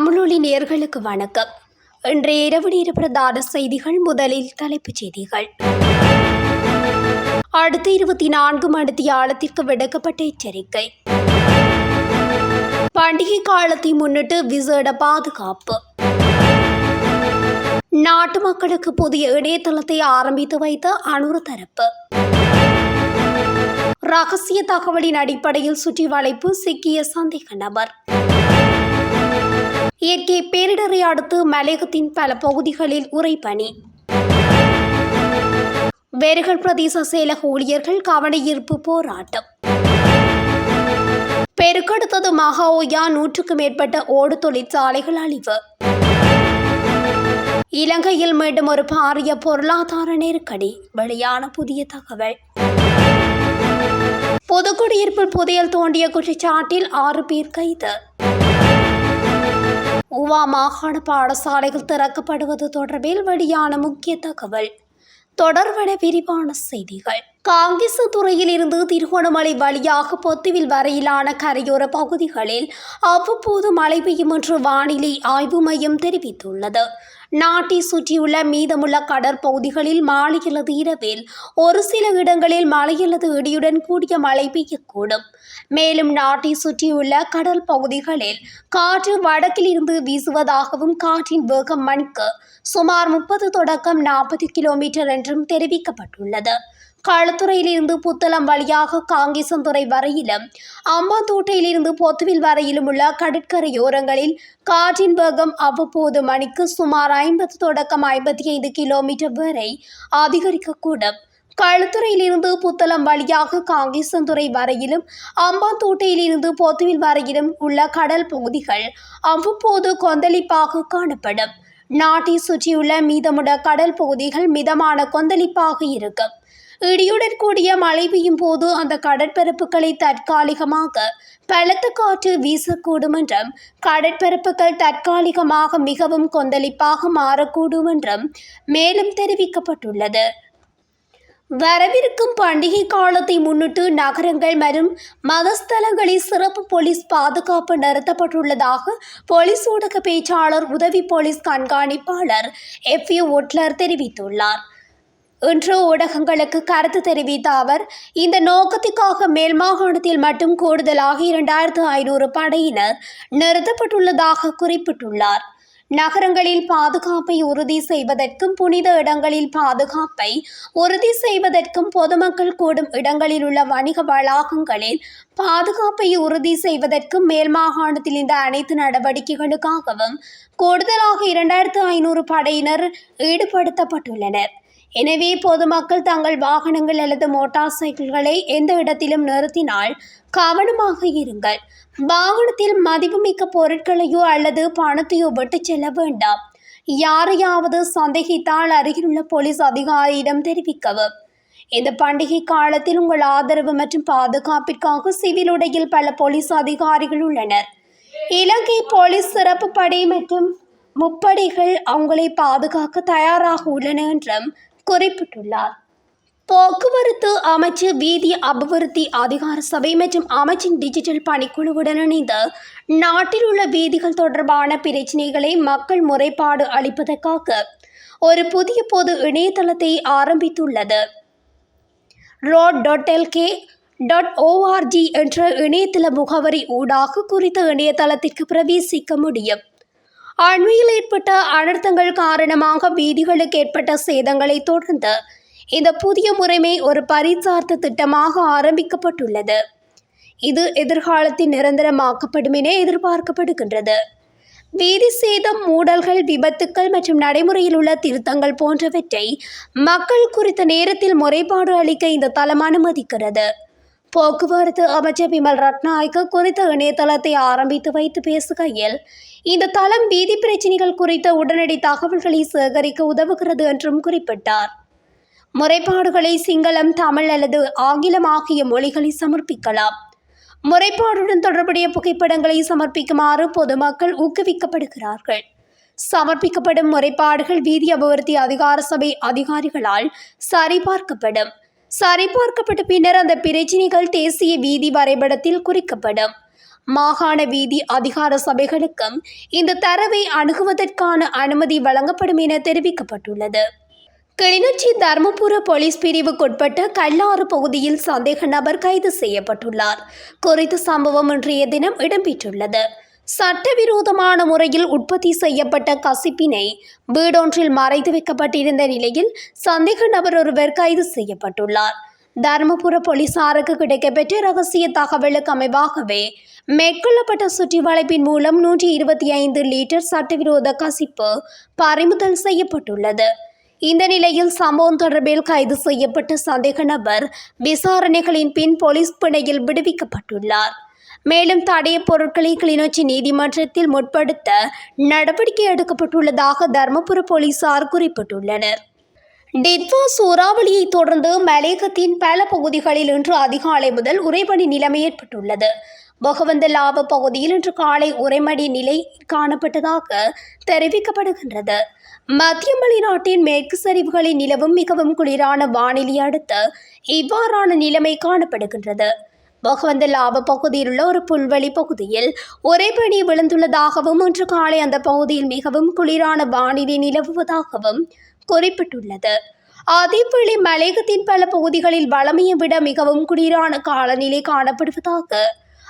தமிழொலி நேர்களுக்கு வணக்கம். இன்றைய இரவு நேர பிரதான செய்திகள் முதலில் தலைப்புச் செய்திகள். அடுத்த இருபத்தி நான்கு மணித்தியாலத்திற்கு விடுக்கப்பட்ட எச்சரிக்கை. பண்டிகை காலத்தை முன்னிட்டு விசேட பாதுகாப்பு. நாட்டு மக்களுக்கு புதிய இணையதளத்தை ஆரம்பித்து வைத்த அணுறு தரப்பு. ரகசிய தகவலின் அடிப்படையில் சுற்றி வளைப்பு சிக்கிய சந்தேக நபர். இயற்கை பேரிடரை அடுத்து மலையகத்தின் பல பகுதிகளில் உறைபனி. வேர்கள் பிரதேச செயலக ஊழியர்கள் கவனஈர்ப்பு போராட்டம். பெருக்கெடுத்தது மகாஓயா நூற்றுக்கும் மேற்பட்ட ஓடு தொழிற்சாலைகள் அழிவு. இலங்கையில் மீண்டும் ஒரு பாரிய பொருளாதார நெருக்கடி. வெளியான புதிய தகவல். புதுக்குடியிருப்பில் புதையல் தோண்டிய குற்றச்சாட்டில் ஆறு பேர் கைது. உவா மாகாண பாடசாலைகள் திறக்கப்படுவது தொடர்பில் வெளியான முக்கிய தகவல். தொடர்பட விரிவான செய்திகள். காங்கிசு துறையில் இருந்து திருகோணமலை வழியாக பொத்துவில் வரையிலான கரையோர பகுதிகளில் அவ்வப்போது மழை பெய்யும் என்று வானிலை ஆய்வு மையம் தெரிவித்துள்ளது. நாட்டை சுற்றியுள்ள மீதமுள்ள கடற்பகுதிகளில் மாலை அல்லது இரவில் ஒரு சில இடங்களில் மழை அல்லது இடியுடன் கூடிய மழை பெய்யக்கூடும். மேலும் நாட்டை சுற்றியுள்ள கடல் பகுதிகளில் காற்று வடக்கில் இருந்து வீசுவதாகவும் காற்றின் வேகம் மணிக்கு சுமார் முப்பது தொடக்கம் நாற்பது கிலோமீட்டர் என்றும் தெரிவிக்கப்பட்டுள்ளது. களத்துறையிலிருந்து புத்தளம் வழியாக காங்கேசந்துறை வரையிலும் அம்பாந்தோட்டையிலிருந்து பொத்துவில் வரையிலும் உள்ள கடற்கரையோரங்களில் காற்றின் வேகம் அவ்வப்போது மணிக்கு சுமார் ஐம்பது தொடக்கம் ஐம்பத்தி ஐந்து கிலோமீட்டர் வரை அதிகரிக்கக்கூடும். களுத்துறையிலிருந்து புத்தளம் வழியாக காங்கேசந்துறை வரையிலும் அம்பாந்தோட்டையிலிருந்து பொத்துவில் வரையிலும் உள்ள கடல் பகுதிகள் அவ்வப்போது கொந்தளிப்பாக காணப்படும். நாட்டை சுற்றியுள்ள மீதமுள்ள கடல் பகுதிகள் மிதமான கொந்தளிப்பாக இருக்கும். இடியுடன் கூடிய மழை பெய்யும் போது அந்த கடற்பரப்புகளை தற்காலிகமாக பலத்த காற்று வீசக்கூடும் என்றும் கடற்பரப்புகள் தற்காலிகமாக மிகவும் கொந்தளிப்பாக மாறக்கூடும் என்றும் மேலும் தெரிவிக்கப்பட்டுள்ளது. வரவிருக்கும் பண்டிகை காலத்தை முன்னிட்டு நகரங்கள் மற்றும் மதஸ்தலங்களில் சிறப்பு போலீஸ் பாதுகாப்பு நிறுத்தப்பட்டுள்ளதாக போலீஸ் ஊடக பேச்சாளர் உதவி போலீஸ் கண்காணிப்பாளர் எஃப் யூ ஒட்லர் தெரிவித்துள்ளார். இன்று ஊடகங்களுக்கு கருத்து தெரிவித்த அவர் இந்த நோக்கத்திற்காக மேல் மாகாணத்தில் மட்டும் கூடுதலாக இரண்டாயிரத்து ஐநூறு படையினர் நிறுத்தப்பட்டுள்ளதாக குறிப்பிட்டுள்ளார். நகரங்களில் பாதுகாப்பை உறுதி செய்வதற்கும் புனித இடங்களில் பாதுகாப்பை உறுதி செய்வதற்கும் பொதுமக்கள் கூடும் இடங்களில் உள்ள வணிக வளாகங்களில் பாதுகாப்பை உறுதி செய்வதற்கும் மேல் மாகாணத்தில் இந்த அனைத்து நடவடிக்கைகளுக்காகவும் கூடுதலாக இரண்டாயிரத்து ஐநூறு படையினர் ஈடுபடுத்தப்பட்டுள்ளனர். எனவே பொதுமக்கள் தங்கள் வாகனங்கள் அல்லது மோட்டார் சைக்கிள்களை எந்த இடத்திலும் நிறுத்தினால் கவனமாக இருங்கள். வாகனத்தில் மதிப்புமிக்க பொருட்களையோ அல்லது பணத்தையோ விட்டு செல்ல வேண்டாம். யாரையாவது சந்தேகித்தால் அருகிலுள்ள போலீஸ் அதிகாரியிடம் தெரிவிக்கவும். இந்த பண்டிகை காலத்தில் உங்கள் ஆதரவு மற்றும் பாதுகாப்பிற்காக சிவில் உடையில் பல போலீஸ் அதிகாரிகள் உள்ளனர். இலங்கை போலீஸ் சிறப்பு படை மற்றும் முப்படைகள் அவங்களை பாதுகாக்க தயாராக உள்ளன என்றும் குறிப்பிட்டுள்ளார். போக்குவரத்து அமைச்சு வீதி அபிவிருத்தி அதிகார சபை மற்றும் அமைச்சின் டிஜிட்டல் பணிக்குழுவுடன் இணைந்து நாட்டில் உள்ள வீதிகள் தொடர்பான பிரச்சினைகளை மக்கள் முறைப்பாடு அளிப்பதற்காக ஒரு புதிய பொது இணையதளத்தை ஆரம்பித்துள்ளது. Road dot LK dot ORG என்ற இணையதள முகவரி ஊடாக குறித்த இணையதளத்திற்கு பிரவேசிக்க முடியும். அண்மையில் ஏற்பட்ட அனர்த்தங்கள் காரணமாக வீதிகளுக்கு ஏற்பட்ட சேதங்களை தொடர்ந்து இந்த புதிய முறைமை ஒரு பரிசார்த்த திட்டமாக ஆரம்பிக்கப்பட்டுள்ளது. இது எதிர்காலத்தில் நிரந்தரமாக்கப்படும் என எதிர்பார்க்கப்படுகின்றது. வீதி சேதம் மூடல்கள் விபத்துக்கள் மற்றும் நடைமுறையில் உள்ள திருத்தங்கள் போன்றவற்றை மக்கள் குறித்த நேரத்தில் முறைப்பாடு அளிக்க இந்த தளம் அனுமதிக்கிறது. போக்குவரத்து அமைச்சர் விமல் ரட்நாயக்க குறித்த இணையதளத்தை ஆரம்பித்து வைத்து பேசுகையில் இந்த தளம் வீதி பிரச்சினைகள் குறித்த உடனடி தகவல்களை சேகரிக்க உதவுகிறது என்றும் குறிப்பிட்டார். முறைப்பாடுகளை சிங்களம் தமிழ் அல்லது ஆங்கிலம் ஆகிய மொழிகளில் சமர்ப்பிக்கலாம். முறைப்பாடுடன் தொடர்புடைய புகைப்படங்களை சமர்ப்பிக்குமாறு பொதுமக்கள் ஊக்குவிக்கப்படுகிறார்கள். சமர்ப்பிக்கப்படும் முறைப்பாடுகள் வீதி அபிவிருத்தி அதிகார சபை அதிகாரிகளால் சரிபார்க்கப்படும். சரிபார்க்கப்பட்ட பின்னர் அந்த பிரச்சினைகள் தேசிய வீதி வரைபடத்தில் குறிக்கப்படும். மாகாண வீதி அதிகார சபைகளுக்கும் இந்த தரவை அணுகுவதற்கான அனுமதி வழங்கப்படும் என தெரிவிக்கப்பட்டுள்ளது. கிளிநொச்சி தர்மபுர போலீஸ் பிரிவுக்குட்பட்ட கல்லாறு பகுதியில் சந்தேக நபர் கைது செய்யப்பட்டுள்ளார். குறித்த சம்பவம் இன்றைய தினம் இடம்பெற்றுள்ளது. சட்டவிரோதமான முறையில் உற்பத்தி செய்யப்பட்ட கசிப்பினை வீடொன்றில் மறைத்து வைக்கப்பட்டிருந்த நிலையில் சந்தேக நபர் ஒருவர் கைது செய்யப்பட்டுள்ளார். தருமபுர போலீசாருக்கு கிடைக்கப்பெற்ற ரகசிய தகவலுக்கு அமைவாகவே மேற்கொள்ளப்பட்ட சுற்றி வளைப்பின் மூலம் நூற்றி இருபத்தி ஐந்து லிட்டர் சட்டவிரோத கசிப்பு பறிமுதல் செய்யப்பட்டுள்ளது. இந்த நிலையில் சம்பவம் தொடர்பில் கைது செய்யப்பட்ட சந்தேக நபர் விசாரணைகளின் பின் போலீஸ் பிணையில் விடுவிக்கப்பட்டுள்ளார். மேலும் தடைய பொருட்களை கிளிநொச்சி நீதிமன்றத்தில் முற்படுத்த நடவடிக்கை எடுக்கப்பட்டுள்ளதாக தருமபுர போலீசார் குறிப்பிட்டுள்ளனர். டிட்வா சூறாவளியை தொடர்ந்து மலேகத்தின் பல பகுதிகளில் இன்று அதிகாலை முதல் உறைபனி நிலைமை ஏற்பட்டுள்ளது. பகவந்த லாப பகுதியில் இன்று காலை உறைமடி நிலை காணப்பட்டதாக தெரிவிக்கப்படுகின்றது. மத்திய மலைநாட்டின் மேற்கு சரிவுகளில் நிலவும் மிகவும் குளிரான வானிலை அடுத்து இவ்வாறான நிலைமை காணப்படுகின்றது. பகவந்த லாப பகுதியில் உள்ள ஒரு புல்வெளி பகுதியில் உறைபனி விழுந்துள்ளதாகவும் இன்று காலை அந்த பகுதியில் மிகவும் குளிரான வானிலை நிலவுவதாகவும் குறிப்பிட்டுள்ளது. அதேவேளை மலையகத்தின் பல பகுதிகளில் வளமையை விட மிகவும் குளிரான காலநிலை காணப்படுவதாக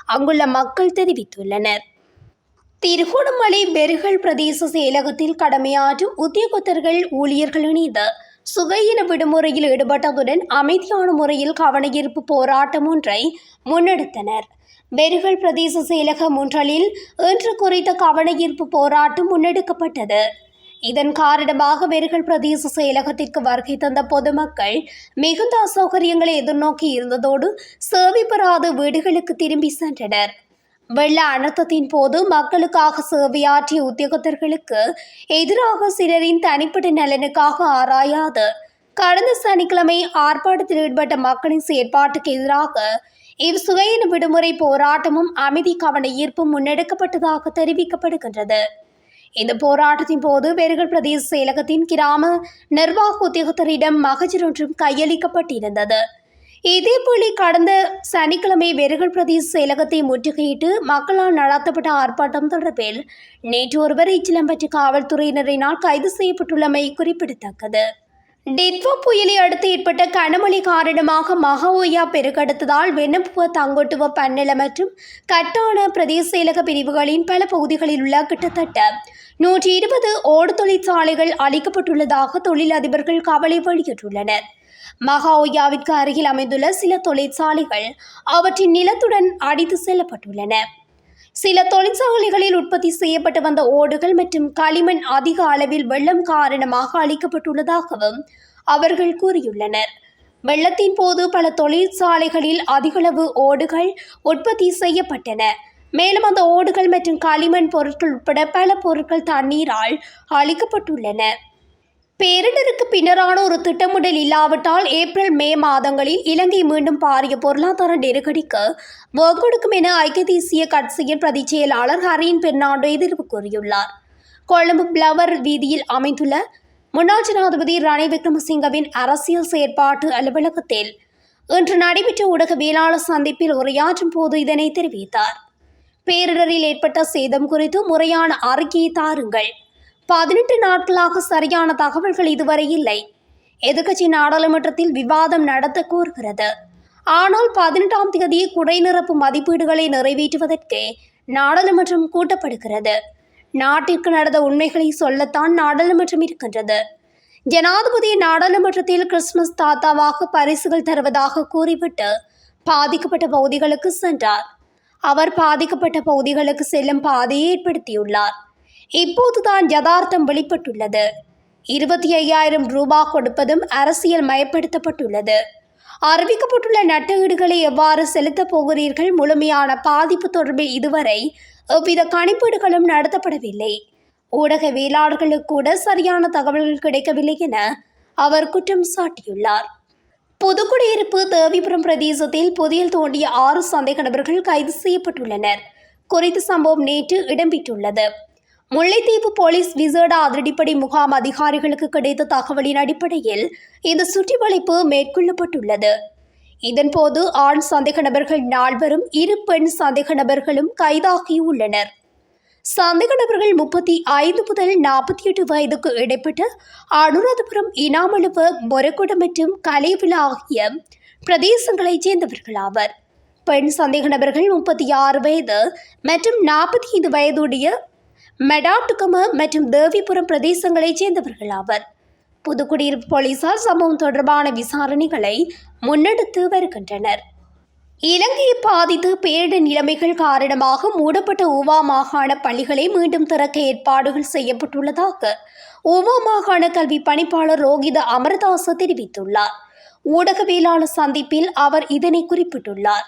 அங்குள்ள மக்கள் தெரிவித்துள்ளனர். திருகோணமலை பெருகல் பிரதேச செயலகத்தில் கடமையாற்றும் உத்தியோகத்தர்கள் ஊழியர்கள் இணைந்து சுகையின விடுமுறையில் ஈடுபட்டதுடன் அமைதியான முறையில் கவனஈர்ப்பு போராட்டம் ஒன்றை முன்னெடுத்தனர். பெருகல் பிரதேச செயலக முன்றலில் இன்று குறித்த கவனஈர்ப்பு போராட்டம் முன்னெடுக்கப்பட்டது. இதன் காரணமாக வெறுகள் பிரதேச செயலகத்திற்கு வருகை தந்த பொதுமக்கள் மிகுந்த அசௌகரியங்களை எதிர்நோக்கி இருந்ததோடு சேவை பெறாத வீடுகளுக்கு திரும்பி சென்றனர். வெள்ள அனர்த்தத்தின் போது மக்களுக்காக சேவையாற்றிய உத்தியோகத்தர்களுக்கு எதிராக சிலரின் தனிப்பட்ட நலனுக்காக ஆராயாது. கடந்த சனிக்கிழமை ஆர்ப்பாட்டத்தில் ஈடுபட்ட மக்களின் செயற்பாட்டுக்கு எதிராக இவ் சுகையின விடுமுறை போராட்டமும் அமைதி கவன ஈர்ப்பும் முன்னெடுக்கப்பட்டதாக தெரிவிக்கப்படுகின்றது. இந்த போராட்டத்தின் போது வேர்கள் பிரதேச செயலகத்தின் கிராம நிர்வாக உத்தியோகத்தரிடம் மகஜர் ஒன்றும் கையளிக்கப்பட்டிருந்தது. இதேபோல கடந்த சனிக்கிழமை வெறுகல் பிரதேச செயலகத்தை முற்றுகையிட்டு மக்களால் நடாத்தப்பட்ட ஆர்ப்பாட்டம் தொடர்பில் நேற்று ஒருவர் இச்சிலம்பற்ற காவல்துறையினரினால் கைது செய்யப்பட்டுள்ளமை குறிப்பிடத்தக்கது. டிட்வா புயலை அடுத்து ஏற்பட்ட கனமழை காரணமாக மகோயா பெருக்கெடுத்ததால் வெண்ணப்புவ தங்கொட்டுவ பன்னல மற்றும் கட்டான பிரதேச செயலக பிரிவுகளின் பல பகுதிகளில் உள்ள கிட்டத்தட்ட நூற்றி இருபது ஓடு தொழிற்சாலைகள் அளிக்கப்பட்டுள்ளதாக தொழிலதிபர்கள் கவலை வெளியிட்டுள்ளனர். மகாஓயாவிற்கு அருகில் அமைந்துள்ள சில தொழிற்சாலைகள் அவற்றின் நிலத்துடன் அடித்து செல்லப்பட்டுள்ளன. சில தொழிற்சாலைகளில் உற்பத்தி செய்யப்பட்டு வந்த ஓடுகள் மற்றும் களிமண் அதிக அளவில் வெள்ளம் காரணமாக அளிக்கப்பட்டுள்ளதாகவும் அவர்கள் கூறியுள்ளனர். வெள்ளத்தின் போது பல தொழிற்சாலைகளில் அதிகளவு ஓடுகள் உற்பத்தி செய்யப்பட்டன. மேலும் அந்த ஓடுகள் மற்றும் களிமண் பொருட்கள் உட்பட பல பொருட்கள் தண்ணீரால் அளிக்கப்பட்டுள்ளன பேரிடருக்கு பின்னரான ஒரு திட்டமிடல் இல்லாவிட்டால் ஏப்ரல் மே மாதங்களில் இலங்கை மீண்டும் பாரிய பொருளாதார நெருக்கடிக்கு வகுடுக்கும் என ஐக்கிய தேசிய கட்சியின் பிரதி செயலாளர் ஹரீன் பெர்னாண்டோ எதிர்ப்பு கூறியுள்ளார். கொழும்பு பிளவர் வீதியில் அமைந்துள்ள முன்னாள் ஜனாதிபதி ரணில் விக்ரமசிங்கவின் அரசியல் செயற்பாட்டு அலுவலகத்தில் இன்று நடைபெற்ற ஊடகவியலாளர் சந்திப்பில் உரையாற்றும் போது இதனை தெரிவித்தார். பேரிடரில் ஏற்பட்ட சேதம் குறித்து முறையான அறிக்கையை தாருங்கள். பதினெட்டு நாட்களாக சரியான தகவல்கள் இதுவரை இல்லை. எதிர்க்கட்சி நாடாளுமன்றத்தில் விவாதம் நடத்த கோருகிறது. ஆனால் பதினெட்டாம் தேதி குறைநிரப்பு மதிப்பீடுகளை நிறைவேற்றுவதற்கு நாடாளுமன்றம் கூட்டப்படுகிறது. நாட்டிற்கு நடந்த உண்மைகளை சொல்லத்தான் நாடாளுமன்றம் இருக்கின்றது. ஜனாதிபதி நாடாளுமன்றத்தில் கிறிஸ்துமஸ் தாத்தாவாக பரிசுகள் தருவதாக கூறிவிட்டு பாதிக்கப்பட்ட பகுதிகளுக்கு சென்றார். அவர் பாதிக்கப்பட்ட பகுதிகளுக்கு செல்லும் பாதையை ஏற்படுத்தியுள்ளார். இப்போதுதான் யதார்த்தம் வெளிப்பட்டுள்ளது. இருபத்தி ஐயாயிரம் ரூபாய் கொடுப்பதும் அரசியல் மயப்படுத்தப்பட்டுள்ளது. அறிவிக்கப்பட்டுள்ள நட்டஈடுகளை எவ்வாறு செலுத்தப் போகிறீர்கள்? முழுமையான பாதிப்பு தொடர்பில் இதுவரை எவ்வித கணிப்பீடுகளும் நடத்தப்படவில்லை. ஊடகவியலாளர்களுக்கு கூட சரியான தகவல்கள் கிடைக்கவில்லை என அவர் குற்றம் சாட்டியுள்ளார். புதுக்குடியிருப்பு தேவிபுரம் பிரதேசத்தில் புதியில் தோண்டிய ஆறு சந்தேக நபர்கள் கைது செய்யப்பட்டுள்ளனர். குறித்த சம்பவம் நேற்று இடம்பெற்றுள்ளது. முல்லைத்தீவு போலீஸ் விசேட அதிரடிப்படை முகாம் அதிகாரிகளுக்கு கிடைத்த தகவலின் அடிப்படையில் இந்த சுற்றிவளைப்பு மேற்கொள்ளப்பட்டுள்ளது. இதன்போது ஆண் சந்தேக நபர்கள் நால்வரும் இரு பெண் சந்தேக நபர்களும் கைதாகியுள்ளனர். சந்தேக நபர்கள் முப்பத்தி ஐந்து முதல் நாற்பத்தி எட்டு வயதுக்கு இடைப்பட்ட அனுராதபுரம் இனாமலுவ மொரக்குட மற்றும் கலைவிழா ஆகிய பிரதேசங்களைச் சேர்ந்தவர்களாவர் பெண் சந்தேக நபர்கள் முப்பத்தி ஆறு வயது மற்றும் நாற்பத்தி ஐந்து வயதுடைய மெடாட்டுக்கம மற்றும் தேவிபுரம் பிரதேசங்களைச் சேர்ந்தவர்கள் ஆவர். புதுக்குடியிருப்பு போலீசார் சம்பவம் தொடர்பான விசாரணைகளை முன்னெடுத்து வருகின்றனர். இலங்கையை பாதித்து பேரிடர் நிலைமைகள் காரணமாக மூடப்பட்ட ஊவா மாகாண பள்ளிகளை மீண்டும் திறக்க ஏற்பாடுகள் செய்யப்பட்டுள்ளதாக ஊவா மாகாண கல்வி பணிப்பாளர் ரோகித அமரதாச தெரிவித்துள்ளார். ஊடகவியலாளர் சந்திப்பில் அவர் இதனை குறிப்பிட்டுள்ளார்.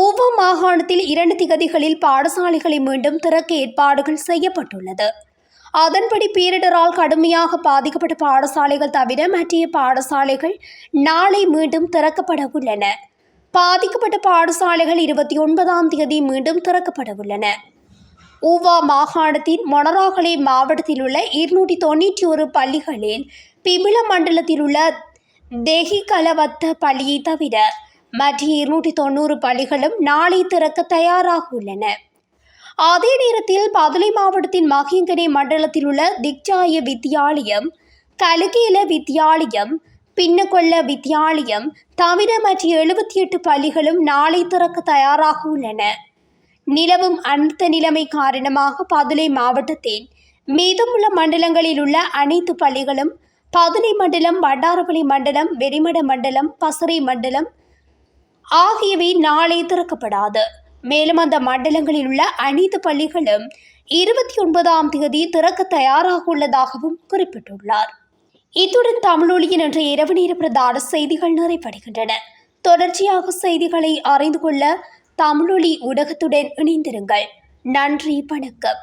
ஊவா மாகாணத்தில் இரண்டு திகதிகளில் பாடசாலைகளை மீண்டும் திறக்க ஏற்பாடுகள் செய்யப்பட்டுள்ளது. அதன்படி பேரிடரால் கடுமையாக பாதிக்கப்பட்ட பாடசாலைகள் தவிர மற்ற பாடசாலைகள் நாளை மீண்டும் திறக்கப்பட உள்ளன. பாதிக்கப்பட்ட பாடசாலைகள் இருபத்தி ஒன்பதாம் தேதி மீண்டும் திறக்கப்பட உள்ளன. ஊவா மாகாணத்தின் மொனராகலை மாவட்டத்தில் உள்ள இருநூற்றி தொண்ணூற்றி ஒரு பள்ளிகளில் பிபில மண்டலத்தில் உள்ள தெஹிகலவத்த பள்ளியை தவிர மற்ற இருநூற்றி தொண்ணூறு பள்ளிகளும் நாளை திறக்க தயாராக உள்ளன. அதே நேரத்தில் பதுளை மாவட்டத்தின் மகிங்கனை மண்டலத்தில் உள்ள திக்ஜாய வித்தியாலயம் கலகேல வித்தியாலயம் பின்னகொள்ள வித்தியாலயம் தவிர மற்ற எழுபத்தி எட்டு பள்ளிகளும் நாளை திறக்க தயாராக உள்ளன. நிலவும் அழுத்த நிலைமை காரணமாக பதுளை மாவட்டத்தின் மீதமுள்ள மண்டலங்களில் உள்ள அனைத்து பள்ளிகளும் பதுளை மண்டலம் வண்டாரப்பள்ளி மண்டலம் வெறிமட மண்டலம் பசறை மண்டலம் ஆகியவை நாளை திறக்கப்படாது. மேலும் அந்த மண்டலங்களில் உள்ள அனைத்து பள்ளிகளும் இருபத்தி ஒன்பதாம் தேதி திறக்க தயாராக உள்ளதாகவும் குறிப்பிட்டுள்ளார். இத்துடன் தமிழொலியின் என்ற இரவு நேர பிரதான செய்திகள் நிறைவடைகின்றன. தொடர்ச்சியாக செய்திகளை அறிந்து கொள்ள தமிழொலி ஊடகத்துடன் இணைந்திருங்கள். நன்றி வணக்கம்.